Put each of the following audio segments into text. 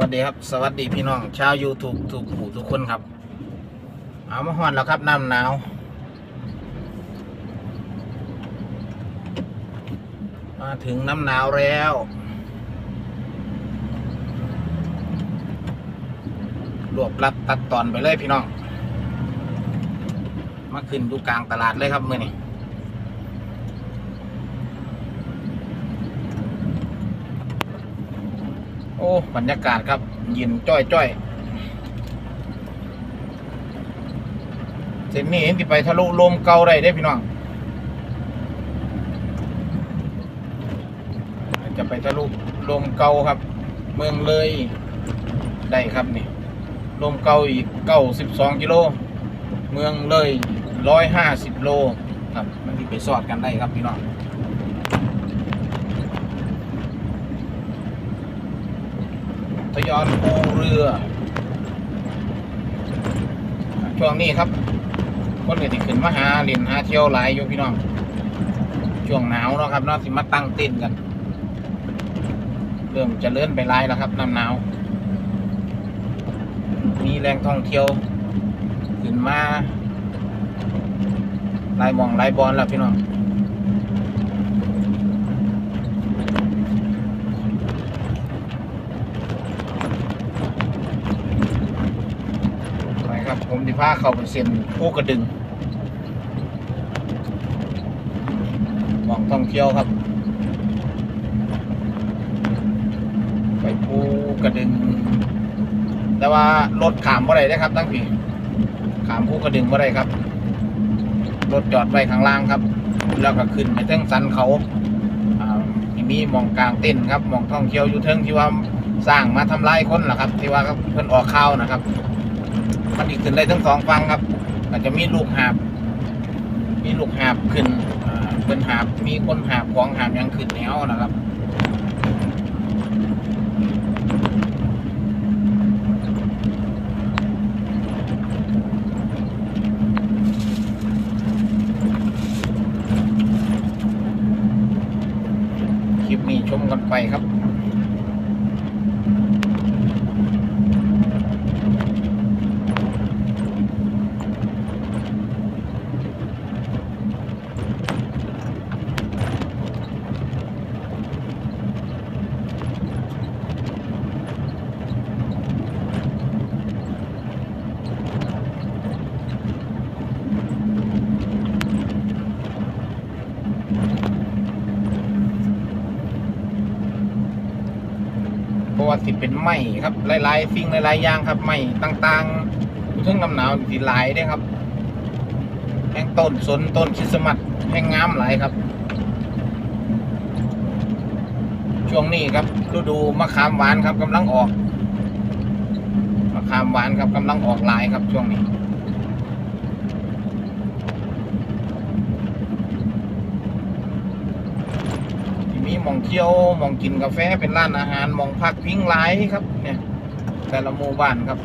วัสดีครับ สวัสดีพี่น้อง ชาว YouTube ทุกผู้ทุกคนครับ เอามาฮอนแล้วครับน้ำหนาวมาถึงน้ำหนาวแล้วรวบรัดตัดตอนไปเลยพี่น้อง มาขึ้นดูกลางตลาดเลยครับมื่อนี้ โอ้บรรยากาศครับ เย็นจ้อยจ้อยเส้นนี้เห็นที่ไปทะลุลมเกาได้ได้พี่น้อง จะไปทะลุลมเกาครับ เมืองเลยได้ครับนี่ลมเกาอีกเก้าสิบสองกิโล เมืองเลยร้อยห้าสิบโลครับ มันที่ไปสอดกันได้ครับพี่น้อง ทยอนปูเรือ ช่วงนี้ครับ คนก็ที่ขึ้นมาหาเล่นหาเที่ยวหลายอยู่พี่น้อง ช่วงหนาวเนาะครับเนาะสิมาตั้งเต้นกัน เริ่มจะเลื่อนไปหลายแล้วครับน้ำหนาว มีแรงท่องเที่ยว ขึ้นมาหลายมองหลายบอลแล้วพี่น้อง ไป ผมที่พาเขาไปเซ็นภูกระดึงมองท่องเที่ยวครับ ไปภูกระดึง แต่ว่ารถขามบ่ได้ได้ครับตั้งพี่ขามภูกระดึงบ่ได้ครับ รถจอดไว้ข้างล่างครับ แล้วก็ขึ้นไปเทิงสันเขาอ่าอีมีมองกลางเต้นครับมองท่องเที่ยวอยู่เทิงที่ว่าสร้างมาทำลายคนล่ะครับ ที่ว่าเพิ่นออกข่าวนะครับ มันอีกขึ้นได้ทั้งสองฟังครับอาจจะมีลูกหาบ มีลูกหาบขึ้นเป็นหาบมีคนหาบของหาบยังขึ้นแนวนะครับคลิปนี้ชมกันไปครับ สิเป็นไม้ครับหลายๆสิ่งหลายๆอย่างครับไม้ต่างๆอยู่ทั้งลำหนาวสีหลายได้ครับแห่งต้นสนต้นคริสต์มาสแห่งงามหลายครับ ช่วงนี้ครับฤดูมะขามหวานครับกำลังออกมะขามหวานครับกำลังออกหลายครับช่วงนี้ ที่ มีหมองเที่ยวมองกินกาแฟเป็นร้านอาหารมองพักพิงหลายครับ เนี่ย แต่ละหมู่บ้านครับ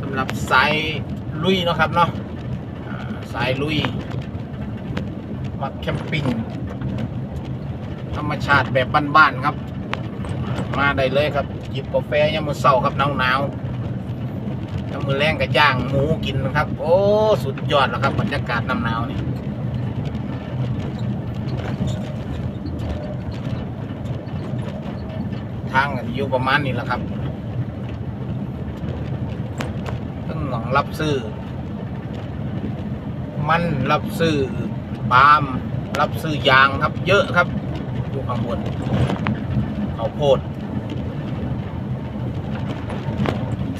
สำหรับสายลุยเนาะครับเนาะสายลุยมักแคมปิ้งธรรมชาติแบบบ้านๆครับ มาได้เลยครับจิบกาแฟยามมื้อเช้าครับหนาวๆยามมือแรงก็ย่างหมูกินนะครับ โอ้ สุดยอดแล้วครับบรรยากาศน้ำหนาวนี่ ทางอยู่ประมาณนี้แหละครับต้องหลังรับซื้อ มันรับซื้อปาล์มรับซื้อยางครับ เยอะครับอยู่ข้างบนเขาวโพด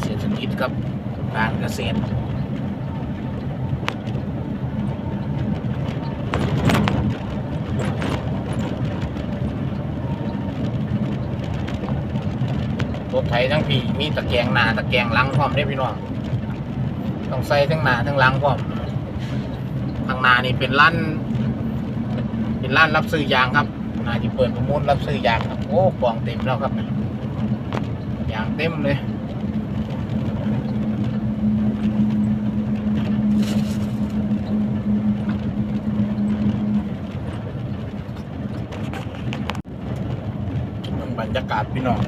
เศรษฐกิจครับการเกษตร ถไถทั้งพี่มีตะแกรงหน้าตะแกรงหลังพร้อมได้พี่น้องต้องใส่ทั้งหน้าทั้งหลังพร้อมทางหน้านี่เป็นร้านเป็นร้านรับซื้อยางครับน่าจะเปิดประมูลรับซื้อยางครับโอ้กองเต็มแล้วครับยางเต็มเลยบรรยากาศพี่น้อง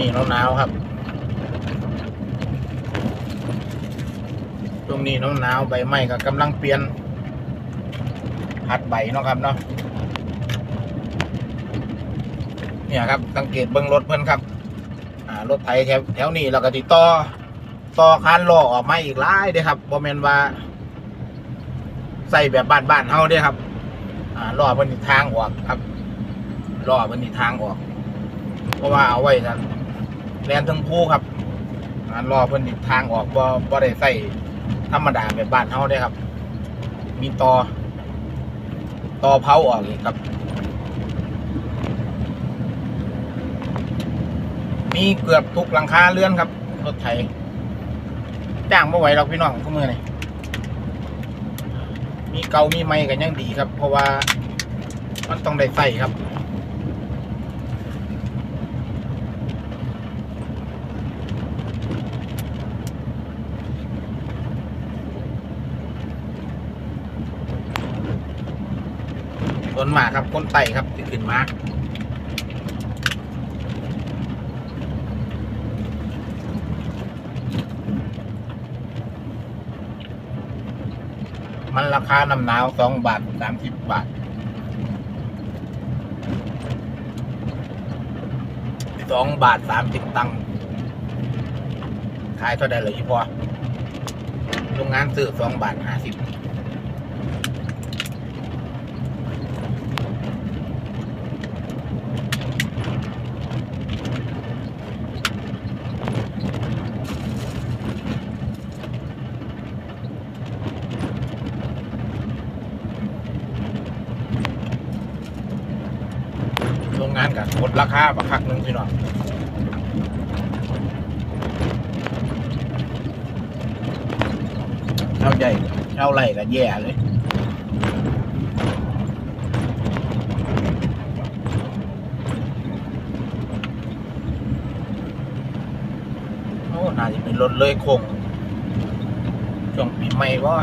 นี้หนาวๆครับช่วงนี้หนาวๆใบไม้ก็กำลังเปลี่ยนหัดใบเนาะครับเนาะเนี่ยครับสังเกตเบิ้งรถเพิ่อนครับรถไถแถวแถวนี้เราก็ติดต่อต่อคานล้อออกมาอีกหลายเด้ครับบ่แม่นว่าใส่แบบบ้านๆเฮาเด้ครับอ่าล้อเพิ่นทางออกครับล้อเพิ่นทางออก เพราะว่าเอาไว้นั่น แลนทั้งคู่ครับอ่าล้อเพิ่นนี่ทางออกบ่บ่ได้ใส่ธรรมดาแบบบ้านเฮาเด้ครับ มีต่อต่อเผาออกกครับ มีเกือบทุกหลังคาเรือนครับ รถไถจ้างไม่ไหวหรอกพี่น้องทุกมือนี่มีเกามีไม้กันยังดีครับ เพราะว่ามันต้องได้ใส่ครับ ต้นหมากครับคนไต่ครับที่ขึ้นมามันราคาน้ำหนาวสองบาทสามสิบบาทสองบาทสามสิบตังค์ขายเท่าใดเลยอีพอโรงงานซื้อสองบาทห้าสิบโรงงานกับลด ราคาประคักหนึ่งพี่น้องเช่าใหญ่เช่าไรก็แย่เลยโอ้น่าจะเป็นรถเลยคงช่วงปีใหม่ว่า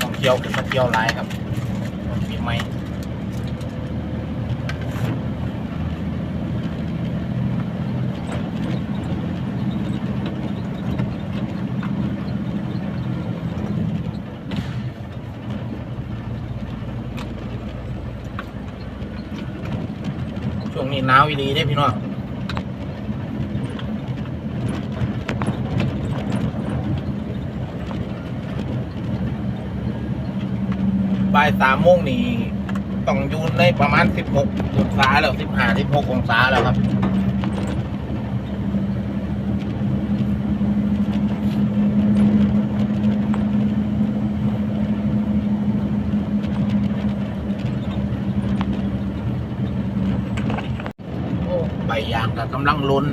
ต้อง เที่ยวกันมาเที่ยวลายครับช่วงปีใหม่ช่วงนี้หนาวอีดีเด้พี่น้อง บ่ายสามโมงนี่ต้องอยู่ในประมาณสิบหกองศาแล้วสิบห้าสิบหกองศาแล้วครับโอ้ใบยางก็กำลังล้น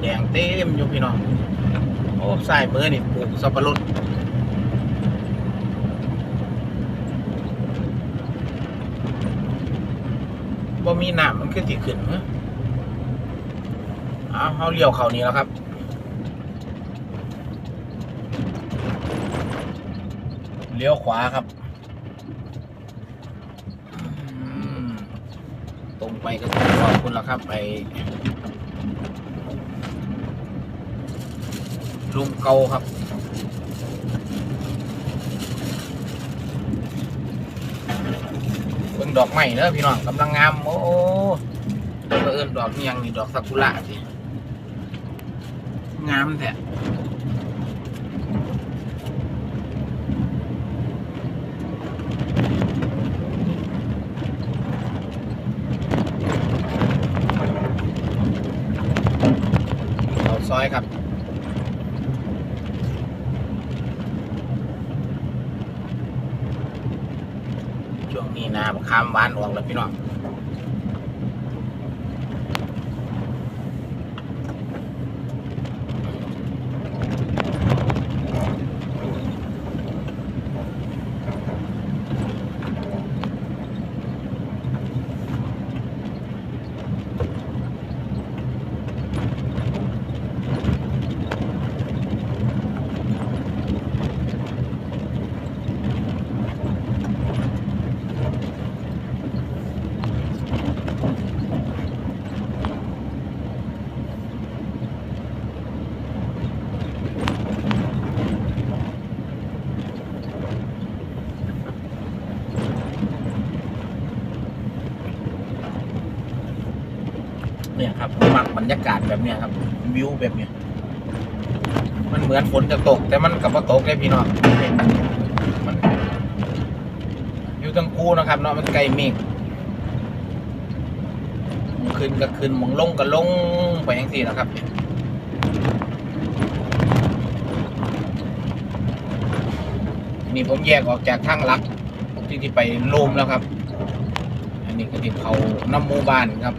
แดงเต็มอยู่พี่น้อง โอ้ใส่มือนี่ปลูกสับปะรด บ่มีน้ำมันคือสิขึ้นเอเอาเขาเลี้ยวเขานี้แล้วครับเลี้ยวขวาครับ ตรงไปก็ถึงขอบคุณแล้วครับไปลุงเกาครับ เบิ่ งดอกไม้เนอะพี่น้องกำลังงามโอ้เดี๋ยวก็เอิ้นดอกนี่ยังนี่ดอกซากุระสิงามแท้เขาซอยครับ ช่วงนี้นะบัก คำหวานออกแล้วพี่น้อง รรยากาศแบบเนี้ยครับวิวแบบเนี้ยมันเหมือนฝนจะตก แต่มันกับว่าตกเลยพี่น้องมันอยู่ทั้งคู่นะครับเนาะมันไกลเมฆขึ้นก็ขึ้นมองลงก็ลงไปอย่างสี่นะครับนี่ผมแยกออกจากทางลักที่ที่ไปโลมแล้วครับ อันนี้ก็ที่เขาน้ำมูบานครับ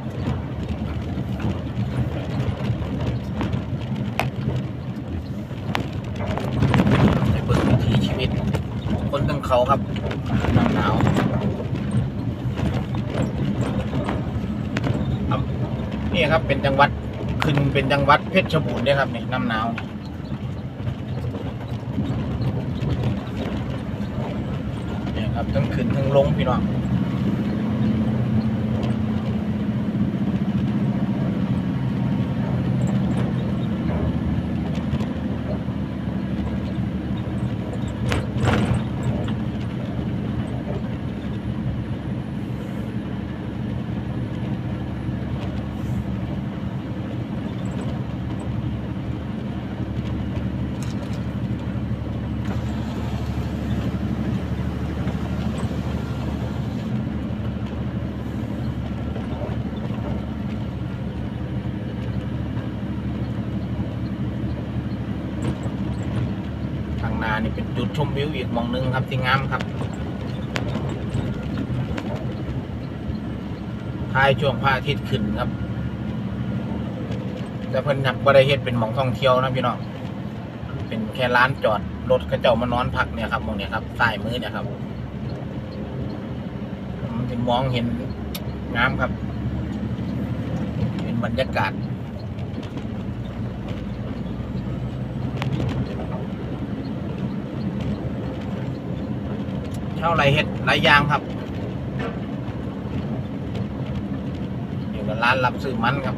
ไปเบิ่ง วิถีชีวิตของคนทั้งเขาครับหนาวหนาวนี่ครับเป็นจังหวัดขึ้นเป็นจังหวัดเพชรบูรณ์เนี่ยครับนี่น้ำหนาวเนี่ยครับทั้งขึ้นทั้งลงพี่น้อง จุดชมวิวอีกมองหนึงครับที่งามครับท้ายช่วงพระอาทิตย์ขึ้นครับ แต่เพิ่นนับกบริเฮ็ดเป็นมองท่องเที่ยวนะพี่น้องเป็นแค่ร้านจอดรถกระเจ้ามานอนพักเนี่ยครับมองเนี่ยครับสายมือเนี่ยครับมันจะมองเห็นงามครับ เป็นบรรยากาศ เช่าไรเห็ดหลายอย่างครับ อยู่กับร้านรับซื้อมันครับ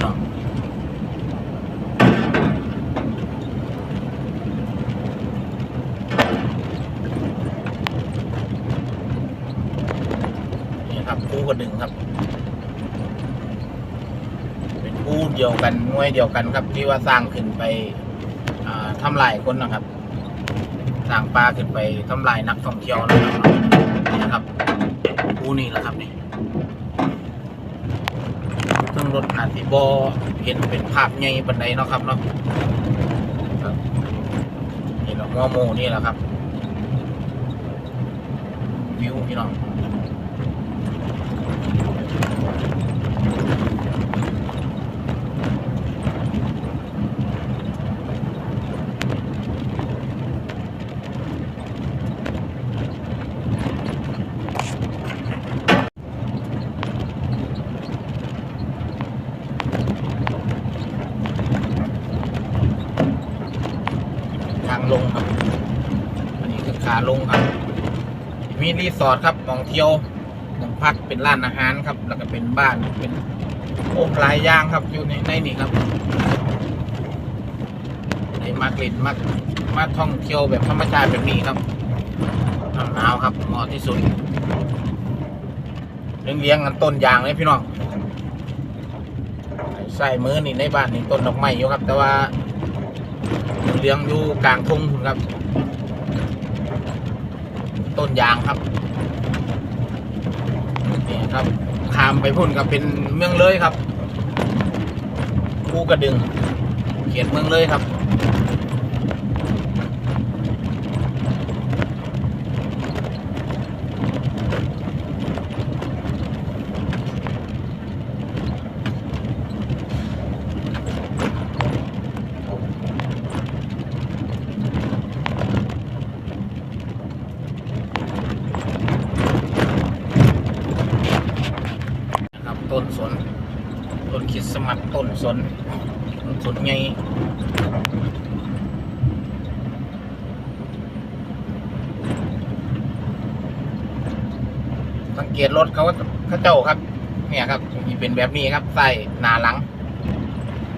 พี่น้องนี่ครับผู้ก็ดึงครับ เป็นผู้เดียวกันหน่วยเดียวกันครับ ที่ว่าสร้างขึ้นไปอ่าทำลายคนนะครับสร้างปลาขึ้นไปทำลายนักท่องเที่ยวนะครับนี่นะครับผู้นี่แหละครับนี่ รถอาจสิบอเห็นเป็นภาพใหญ่บันไดเนาะครับเนาะครับนี่เราหัวโมนี่แหละครับวิวพี่น้องทางลงครับ อันนี้คือขา ลงครับมีรีสอร์ทครับมองเที่ยวมองพักเป็นร้านอาหารครับ แล้วก็เป็นบ้านเป็นโอ้หลายอย่างครับอยู่ในในนี่ครับในมากลินมากมาท่องเที่ยวแบบธรรมชาติแบบนี้ครับหนาวครับเหมาะที่สุดเลี้ยงเลี้ยงกันต้นยางเลยพี่น้องใส่มือนี่ในบ้านนี่ต้นดอกไม้อยู่ครับ แต่ว่าเลี้ยงอยู่กลางทุ่งครับ ต้นยางครับนี่ครับขามไปพุ่นกับเป็นเมืองเลยครับ คู่กระดึงเขียนเมืองเลยครับ ต้นสนสนไงสังเกตรถเขาเขาเจ้าครับ เนี่ยครับมีเป็น แบบนี้ครับใส่นาหลัง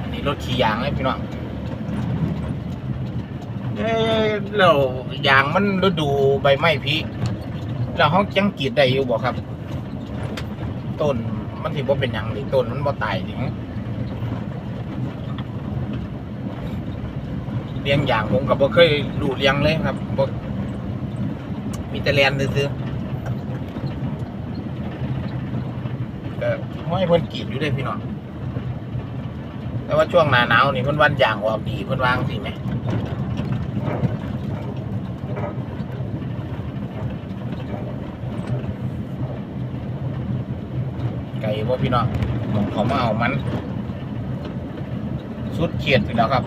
อันนี้รถขี่ยางเลยพี่น้องเอ๊ะแล้วยางมันฤดูใบไม้ผลิแล้วเขาจังกีดได้อยู่บ่ครับ ต้นมันถือว่าเป็นยังหรือต้นมันบ่ตายจริงเลี้ยงยางผมกับบ่เคยดูเลี้ยงเลยครับบ่มีแต่แลนซื้อๆก็ ห้อยเพิ่นกรีดอยู่เด้พี่น้องแต่ว่าช่วงหนาหนาวนี่เพิ่นวันยางออกดีเพิ่นวางสิไหมไก่พ่พี่น้องหมเขามาเอามัน สุดเขียดไปแล้วครับ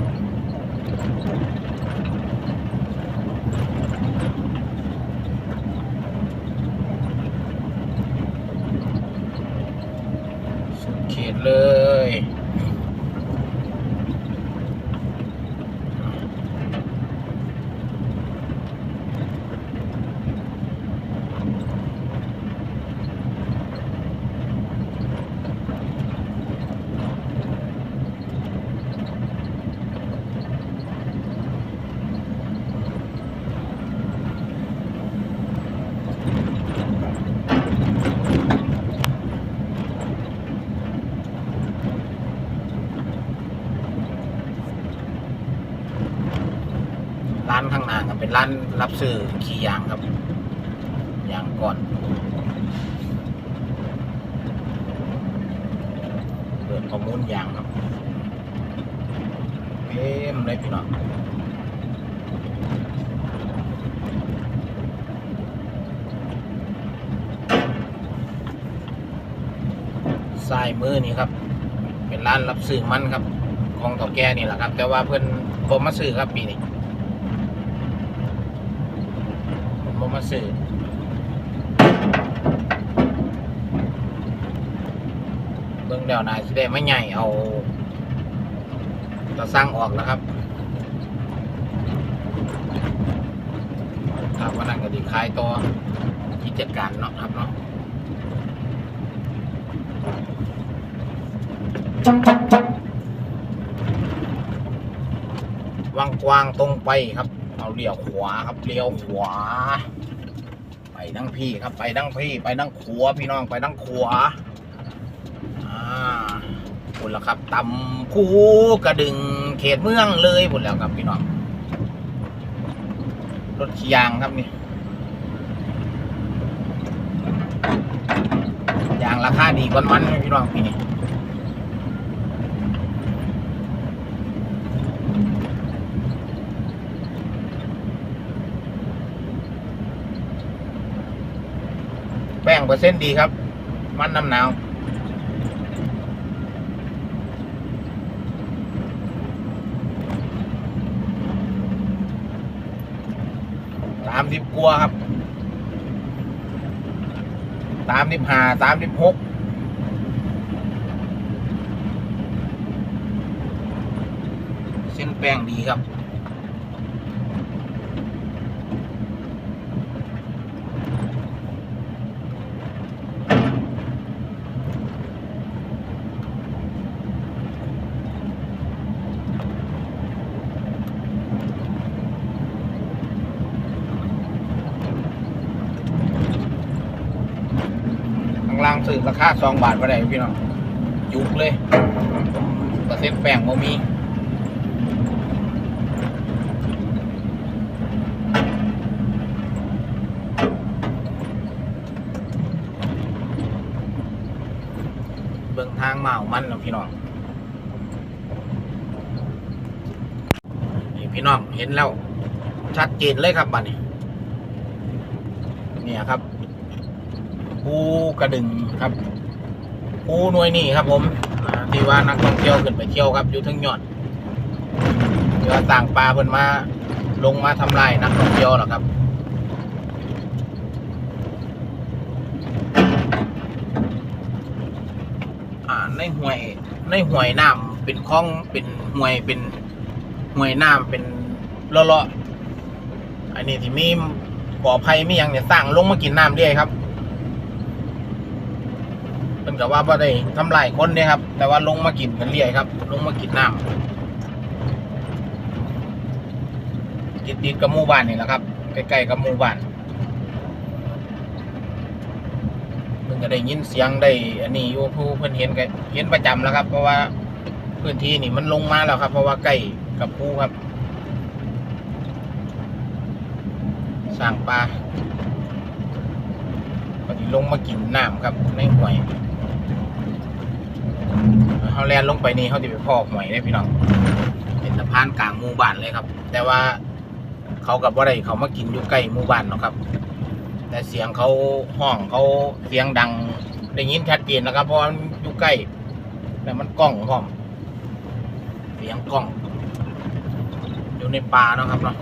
สุด เขียดเลย ร้านข้างหน้าค ร้านรับซื้อขี่ยางครับยางก่อนเปิดข้อมูลยางครับเต็มเลยพี่น้องซ้ายมือนี่ครับ เป็นร้านรับซื้อมันครับ ของเต่าแก่นี่แหละครับ แต่ว่าเพิ่อนบ่มาซื้อครับปีนี้ ผ มบ่มาซื้อเบิ่งแล้วนายสิได้ไม่ใหญ่เอาจะสร้างออกแล้วครับครับวันนั้นก็ดีขายตัวกิจการเนาะครับเนาะวางกว้างตรงไปครับ เอาเลี้ยวขวาครับเลี้ยวขวา ไปดังพี่ครับไปดังพี่ ไปดังขวาพี่น้องไปดังขวาอ่าบุญแล้วครับตำคูกระดึงเขตเมืองเลยบุญแล้วครับพี่น้องรถขี่ยางครับนี่ยางราคาดีกว่ามันพี่น้องปีนี้ เปอร์เซ็นต์ดีครับ มันน้ำหนาวสามสิบกว่าครับสามสิบห้าสามสิบหกเส้นแป้งดีครับ ข้างล่างซื้อ ราคาสองบาทไปได้พี่น้องยุกเลยเปอร์เซ็นต์แป้งบ่มีเบิ่งทางมาของมันนะพี่น้องนี่พี่น้องเห็นแล้ว ชัดเจนเลยครับบัดนี้ เนี่ยครับภูกระดึง ครับภูหน่วยนี่ครับผมที่ว่านักท่องเที่ยวขึ้นไปเที่ยวครับอยู่ทั้งยอดเรือต่างปลาเพิ่นมาลงมาทำลายนักท่องเที่ยวหรอครับอ่าในห้วยในห่วยน้ำเป็นคลองเป็นห่วยเป็นห่วยน้ำเป็นเลาะๆอันนี้ที่มีก่อภัยมีอย่างเนี่ยสร้างลงมากินน้ำเรื่อยครับ นกับว่าบ่ได้ทำลายคนเนี่ยครับ แต่ว่าลงมากินกันเรื่อยครับ ลงมากินน้ำติดติดกับหมู่บ้านนี่แหละครับใกล้ๆกับหมู่บ้านเพิ่นก็ได้ยินเสียงได้ อันนี้อยู่ผู้เพิ่นเห็นก็เห็นประจำแล้วครับ เพราะว่าพื้นที่นี่มันลงมาแล้วครับ เพราะว่าใกล้กับภูครับสร้างปลาพอดีลงมากินน้ำครับในห่วย เขาแล่นลงไปนี่เขาจะไปพ่อห่วยได้พี่น้องเป็นสะพานกลางหมู่บ้านเลยครับ แต่ว่าเขากับว่าได้เขามากินอยู่ใกล้หมู่บ้านเนาะครับ แต่เสียงเขาห้องเขาเสียงดังได้ยินชัดเจนนะครับ เพราะว่ามันอยู่ใกล้แล้วมันกล้องพร้อมเสียงกล้อง อยู่ในป่าเนาะครับเนาะ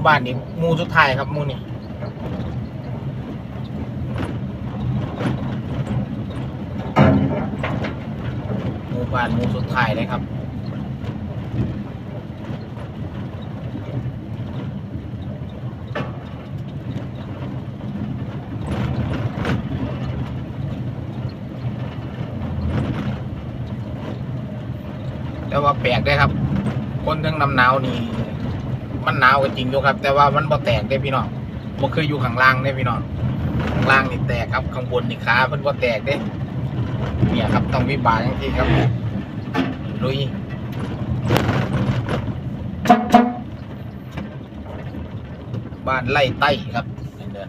มู่บ้านนี้หมู่สุดท้ายครับหมู่นี่หมู่บ้านหมู่สุดท้ายเลยครับแต่ว่าแปลกได้ครับ คนทั้งน้ำหนาวนี่ มันหนาวก็จริงอยู่ครับ แต่ว่ามันบ่แตกได้พี่น้องมันเคยอยู่ข้างล่างได้พี่น้องข้างล่างนี่แตกครับข้างบนนี่ขาเพิ่นบ่แตกได้เนี่ยครับต้องวิบากอย่างที่ครับลุยบ้านไล่ไต้ครับเดิน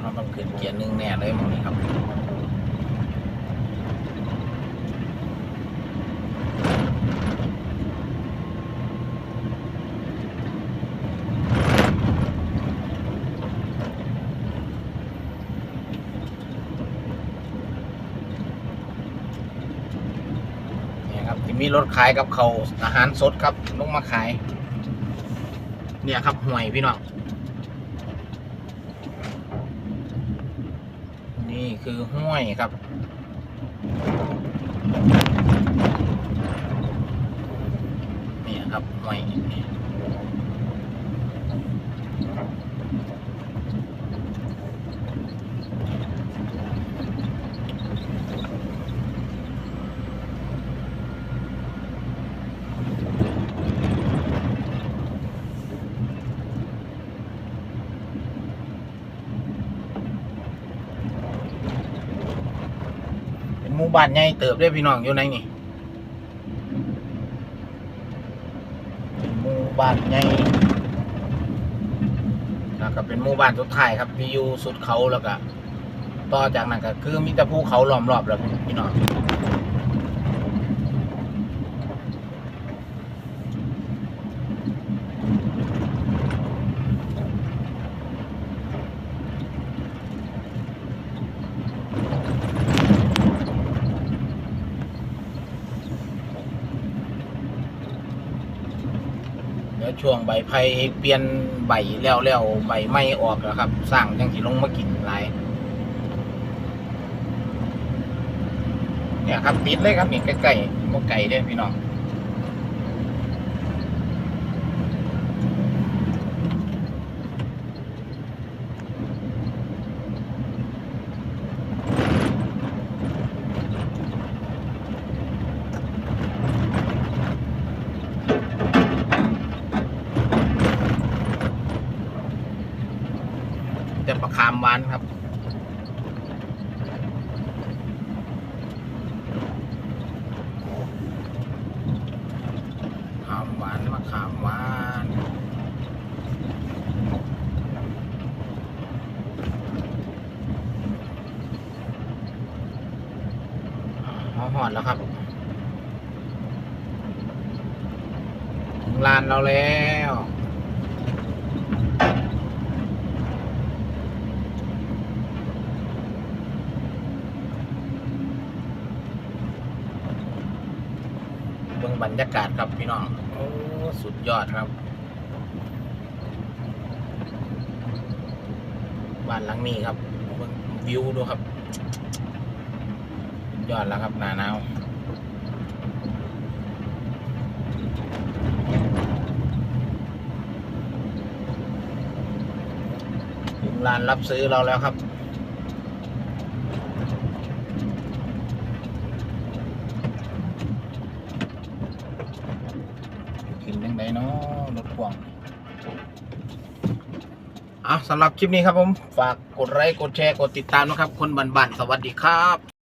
เราต้องขึ้นเกียร์หนึ่งแน่เลยหมองนี้ครับ เนี่ยครับที่ มีรถขายกับเขาอาหารสดครับลงมาขาย เนี่ยครับห่วยพี่น้องนี่คือห้วยครับเนี่ยครับห้วย เป็นหมู่บ้านใหญ่เติบได้พี่น้องอยู่ในนี่เป็นหมู่บ้านใหญ่แล้วก็เป็นหมู่บ้านสุดท้ายครับที่อยู่สุดเขาแล้วก็ต่อจากนั้นก็คือมีแต่ภูเขาล้อมรอบแล้วพี่น้อง ช่วงใบไผ่เปลี่ยนใบแล้วแล้วใบไม้ออกแล้วครับสร้างจังสิลงมากินหลายเนี่ยครับปิดเลยครับนี่ใกล้ๆบ่ไก่เด้พี่น้องแต่ประคามหวานครับานมะขามหวานหอหอดแล้วครับ ถึงลานเราแล้ว เบรรยากาศครับพี่น้องโอ้สุดยอดครับ บ้านหลังนี้ครับวิวดูครับ ยอดแล้วครับหนาหนาวถึงร้านรับซื้อเราแล้วครับ ขึ้นยังไงเนาะรถพ่วงอะสำหรับคลิปนี้ครับผม ฝากกดไลค์กดแชร์กดติดตามนะครับ คนบันบันๆสวัสดีครับ